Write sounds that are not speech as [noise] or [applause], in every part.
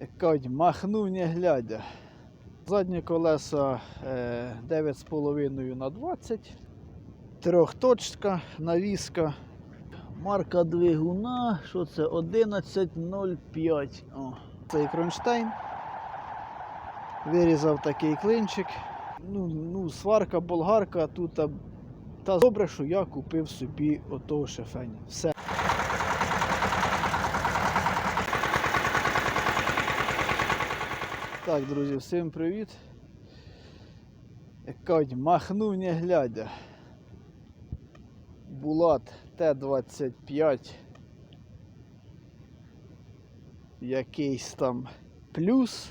як кажуть, махнув не глядя. Задні колеса е, 9,5 на 20. Трьохточка, навіска. Марка двигуна. Що це? 11.05. О, цей кронштейн. Вирізав такий клинчик. Ну, ну, сварка, болгарка тут. Та добре, що я купив собі отого шефеня. Все. Так, друзі, всім привіт. Як кажуть, махнув не глядя. Булат Т-25. Якийсь там плюс.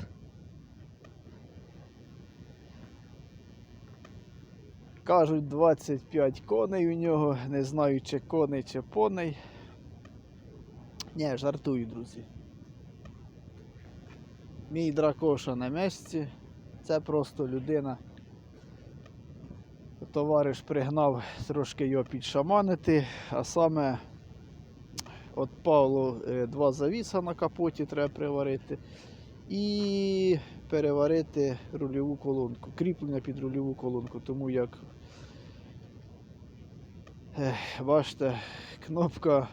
Кажуть, 25 коней у нього, не знаю, чи коней, чи поней. Ні, жартую, друзі. Мій дракоша на місці. Це просто людина. Товариш пригнав трошки його підшаманити, а саме от Павло е, два завіса на капоті треба приварити. І переварити рульову колонку, кріплення під рульову колонку, тому як е, бачите, кнопка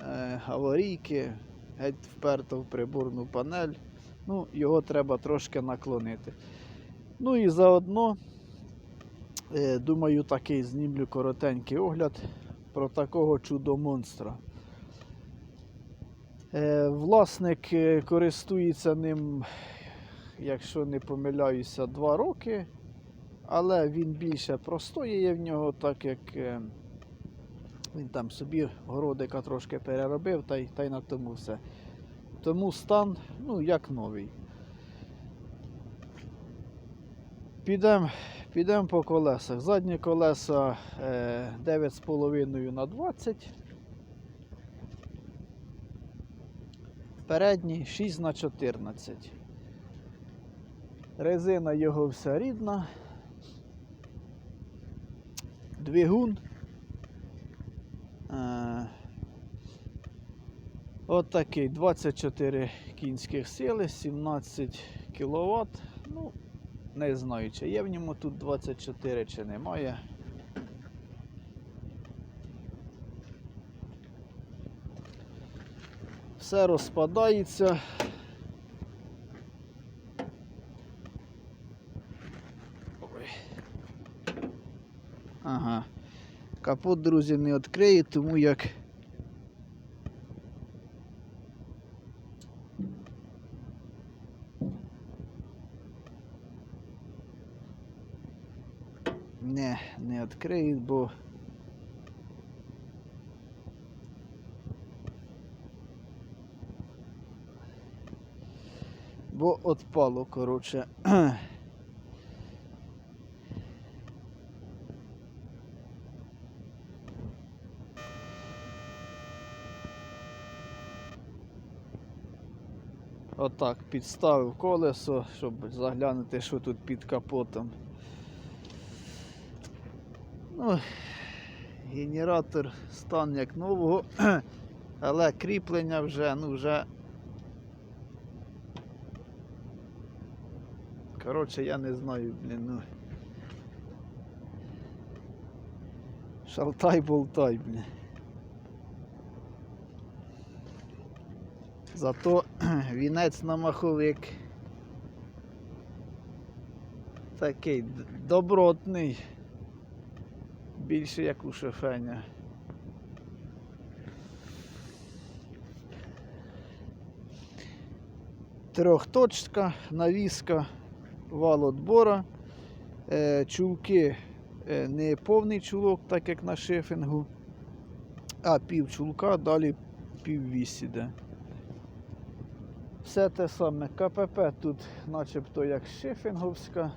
е, аварійки геть вперта в приборну панель. Ну, його треба трошки наклонити. Ну і заодно, е, думаю, такий знімлю коротенький огляд про такого чудо-монстра. Е, Власник е, користується ним, якщо не помиляюся, 2 роки, але він більше простоює в нього, так як він там собі городика трошки переробив, та й, та й на тому все. Тому стан, ну, як новий. Підемо підем по колесах. Задні колеса е, 9,5 на 20. Передні 6 на 14. Резина його вся рідна. Двигун. От 24 кінських сили, 17 кВт. Ну, не знаю, чи є в ньому тут 24, чи немає. Все розпадається. Ой. Ага. Капот, друзі, не відкриє, тому як Не, не відкриють, бо. Бо отпало, коротше. Отак підставив колесо, щоб заглянути, що тут під капотом. Ну, генератор стан як нового, [clears throat] але кріплення вже, ну вже. Коротше, я не знаю, блін, ну. Шалтай болтай, блін. Зато [clears throat] вінець на маховик. Такий добротний. Більше як у шофеня. Трьохточка, навіска, вал отбора. Е, чулки е, не повний чулок, так як на шифінгу, а пів чулка, далі пів вісь іде. Все те саме. КПП тут начебто як шифінговська.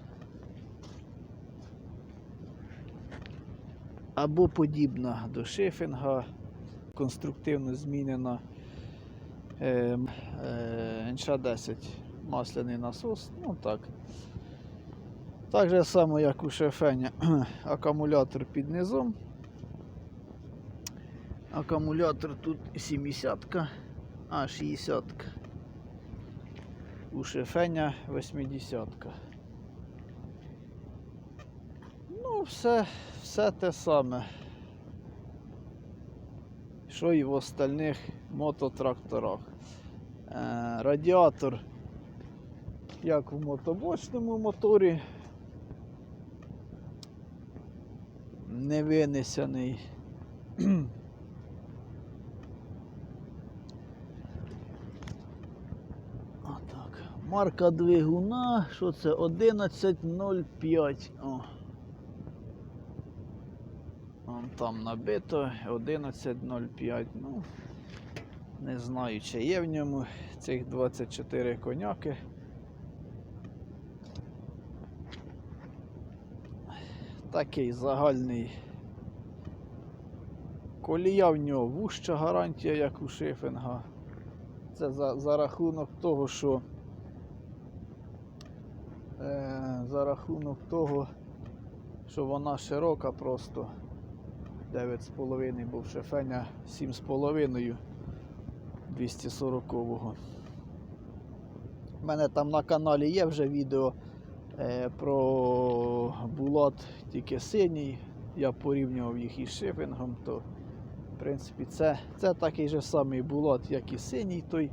Або подібна до шифінга, конструктивно змінена е, е, НШ-10 масляний насос. Ну так. Так же само, як у шефеня, [clears throat] акумулятор під низом. Акумулятор тут 70, а 60. у Шефеня 80-ка. Ну, все, все те саме. Що і в остальних мототракторах. Е, радіатор, як в мотобочному моторі, не винесений. [clears throat] Марка двигуна, що це? 11.05. О. Там набито 11.05. Ну, не знаю, чи є в ньому цих 24 коняки. Такий загальний. Колія в нього вуща гарантія, як у шифінга. Це за, за рахунок того, що е, за рахунок того, що вона широка просто 9,5, був шефеня 7,5 240-го. У мене там на каналі є вже відео е, про булат тільки синій. Я порівнював їх із шифінгом, то в принципі це, це такий же самий булат, як і синій той.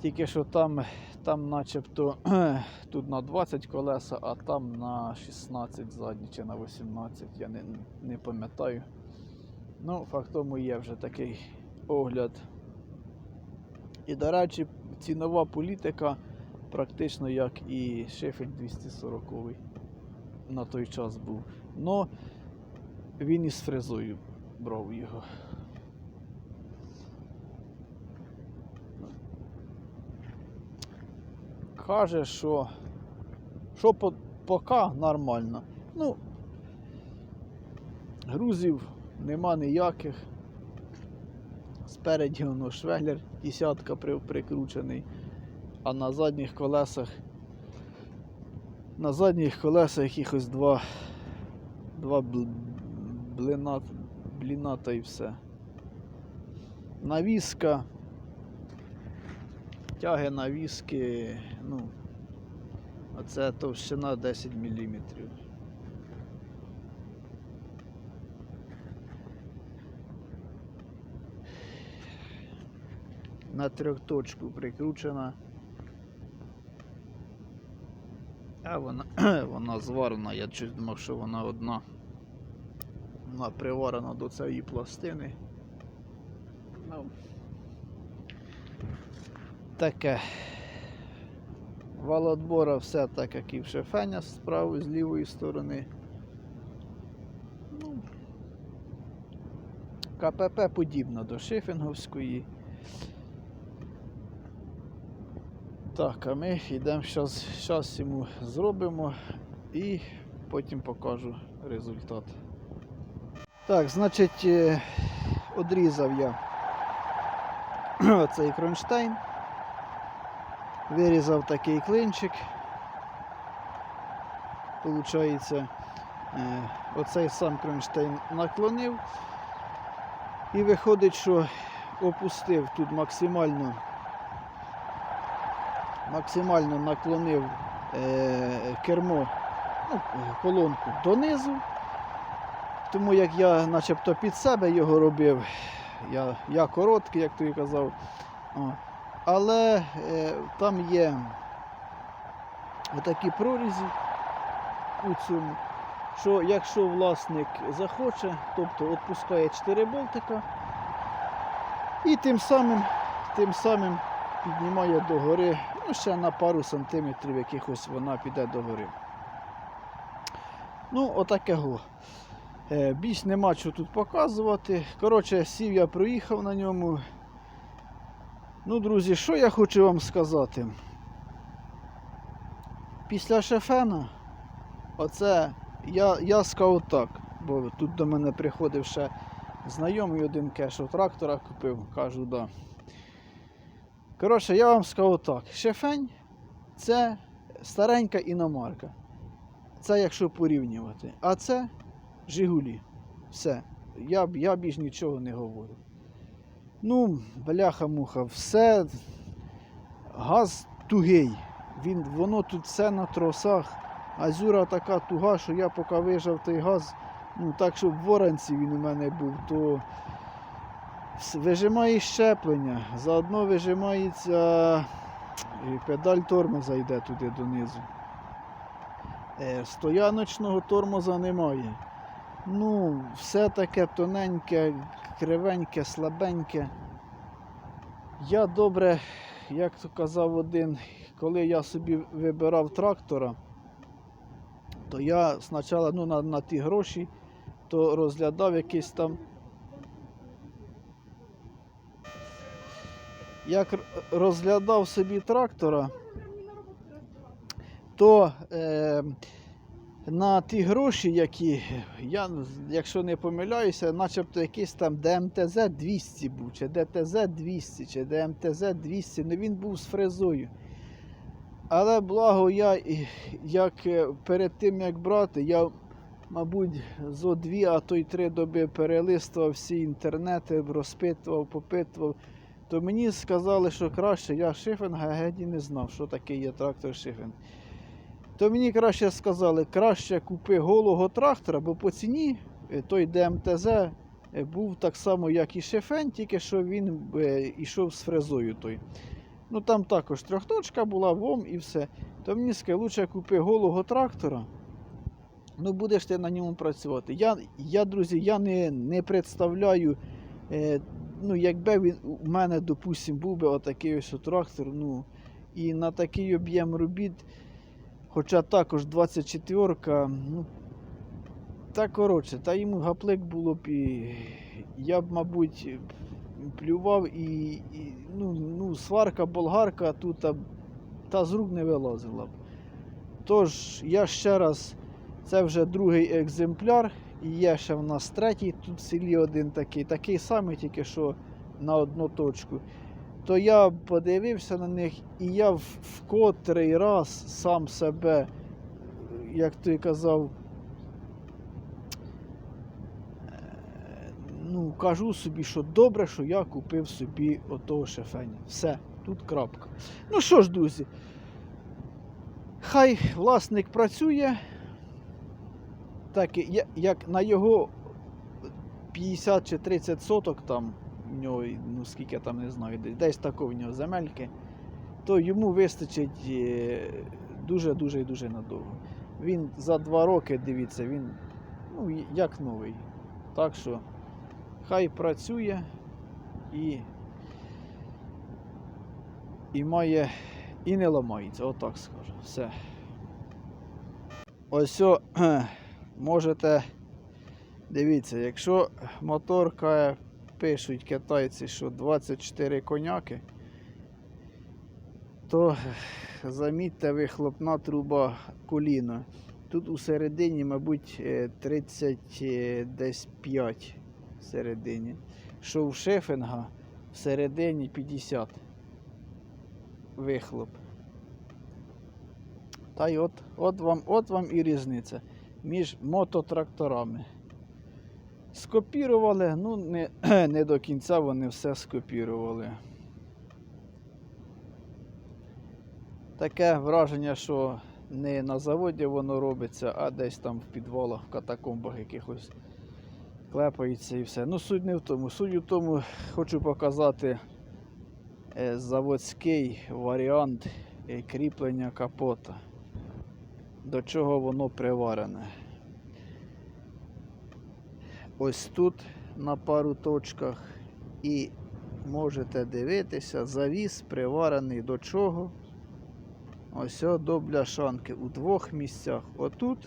Тільки що там, там начебто [clears throat] тут на 20 колеса, а там на 16 задні чи на 18, я не, не пам'ятаю. Ну, факт є вже такий огляд. І, до речі, цінова політика практично як і Шеффілд 240 на той час був. Но він із фрезою брав його. Каже, що, що по, поки нормально. Ну, грузів нема ніяких. Спереді воно швеллер, десятка прикручений, а на задніх колесах на задніх колесах якихось два, два блина, бліна та і все. Навіска, тяги навіски, ну, оце товщина 10 мм. На трьохточку прикручена. А вона, [clears throat] вона зварена, я щось думав, що вона одна. Вона приварена до цієї пластини. Ну, таке. Валотбора все так, як і в шефеня з правої, з лівої сторони. Ну, КПП подібна до шифінговської. Так, а ми йдемо зараз йому зробимо і потім покажу результат. Так, значить, е, одрізав я [clears throat] цей кронштейн, вирізав такий клинчик. Получається, е, оцей сам кронштейн наклонив і виходить, що опустив тут максимально максимально наклонив е, кермо, ну, колонку донизу. Тому як я начебто під себе його робив, я, я короткий, як той казав. О. Але е, там є отакі прорізі у цьому, що якщо власник захоче, тобто відпускає 4 болтика і тим самим, тим самим піднімає догори, ну ще на пару сантиметрів якихось вона піде догори. Ну, отакого. Е, більш нема що тут показувати. Коротше, сів я проїхав на ньому. Ну, друзі, що я хочу вам сказати? Після шефена, оце я, я сказав так, бо тут до мене приходив ще знайомий один кешов трактора купив, кажу, да. Коротше, я вам скажу так, шефень це старенька іномарка. Це якщо порівнювати. А це Жигулі. Все. Я, я більш нічого не говорю. Ну, бляха-муха, все. Газ тугий. Він, воно тут все на тросах. Азюра така туга, що я поки вижав той газ, ну так, щоб в воранці він у мене був, то вижимає щеплення, заодно вижимається і педаль тормоза йде туди донизу. Е, Стояночного тормоза немає. Ну, все таке тоненьке, кривеньке, слабеньке. Я добре, як то казав один, коли я собі вибирав трактора, то я спочатку ну, на, на ті гроші то розглядав якийсь там. Як розглядав собі трактора, то е, на ті гроші, які я, якщо не помиляюся, начебто якийсь там ДМТЗ 200 був, чи ДТЗ 200, чи ДМТЗ 200, ну він був з фрезою. Але благо я, як е, перед тим як брати, я, мабуть, зо дві, а то й три доби перелистував всі інтернети, розпитував, попитував. То мені сказали, що краще, я шифинга геть і не знав, що таке є трактор шифинг. То мені краще сказали, краще купи голого трактора, бо по ціні е, той ДМТЗ е, був так само, як і шифен, тільки що він е, йшов з фрезою той. Ну там також трьохточка була, вом і все. То мені сказали, лучше купи голого трактора. Ну, будеш ти на ньому працювати. Я, я друзі, я не, не представляю, е, ну, якби він у мене, допустим, був би отакий ось трактор, ну, і на такий об'єм робіт, хоча також 24-ка, ну, та коротше, та йому гаплик було б і я б, мабуть, плював і, і ну, ну, сварка, болгарка тут та, та з рук не вилазила б. Тож, я ще раз, це вже другий екземпляр, і є ще в нас третій тут в селі один такий, такий самий, тільки що на одну точку. То я подивився на них, і я в, котрий раз сам себе, як ти казав, е, ну, кажу собі, що добре, що я купив собі отого шефеня. Все, тут крапка. Ну що ж, друзі, хай власник працює, так як на його 50 чи 30 соток там, в нього, ну скільки я там не знаю, десь, тако в нього земельки, то йому вистачить дуже-дуже дуже надовго. Він за два роки, дивіться, він ну, як новий. Так що хай працює і, і має і не ламається, отак скажу. Все. Ось о, можете дивіться, якщо моторка пишуть китайці, що 24 коняки, то замітьте вихлопна труба коліна. Тут у середині, мабуть, е, 30 е, десь 5 всередині. Що в шефінга всередині 50 вихлоп. Та й от, от, вам, от вам і різниця між мототракторами. Скопірували, ну не, [clears throat] не до кінця вони все скопірували. Таке враження, що не на заводі воно робиться, а десь там в підвалах, в катакомбах якихось клепається і все. Ну, суть не в тому. Суть у тому, хочу показати е, заводський варіант е, кріплення капота. До чого воно приварене. Ось тут на пару точках і можете дивитися, завіс приварений до чого. Ось до бляшанки у двох місцях. Отут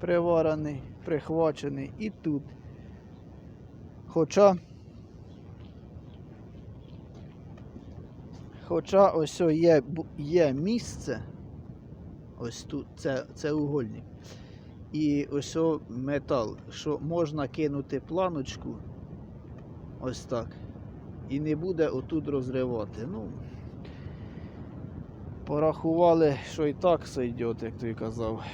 приварений, прихвачений і тут. Хоча, хоча ось є, є місце, ось тут, це, це угольник. І ось метал, що можна кинути планочку ось так. І не буде отут розривати. Ну, порахували, що і так сойдет, як той казав.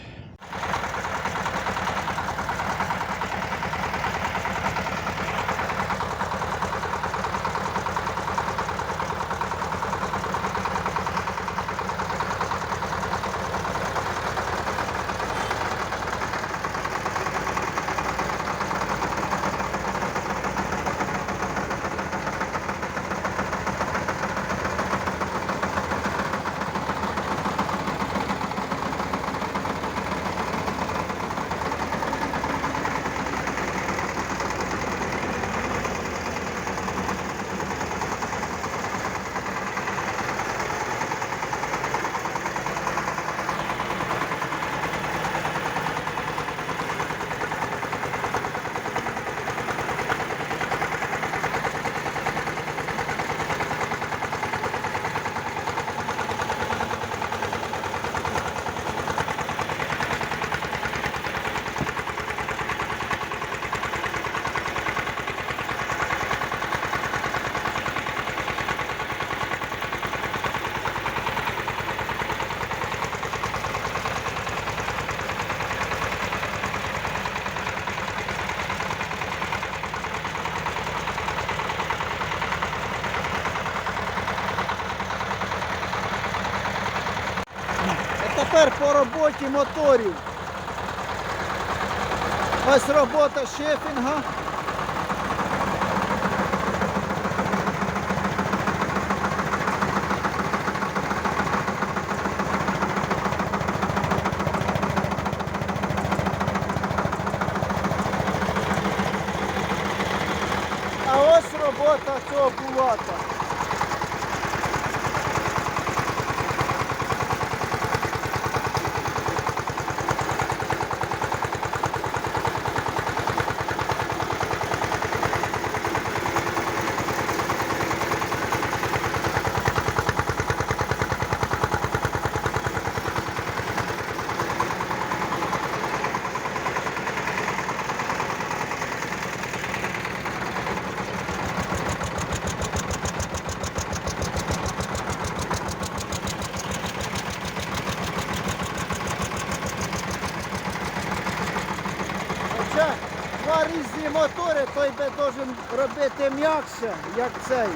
Тепер по роботі моторів. Ось робота шефінга. А ось робота цього кулака. Должен робити м'якше, як цей.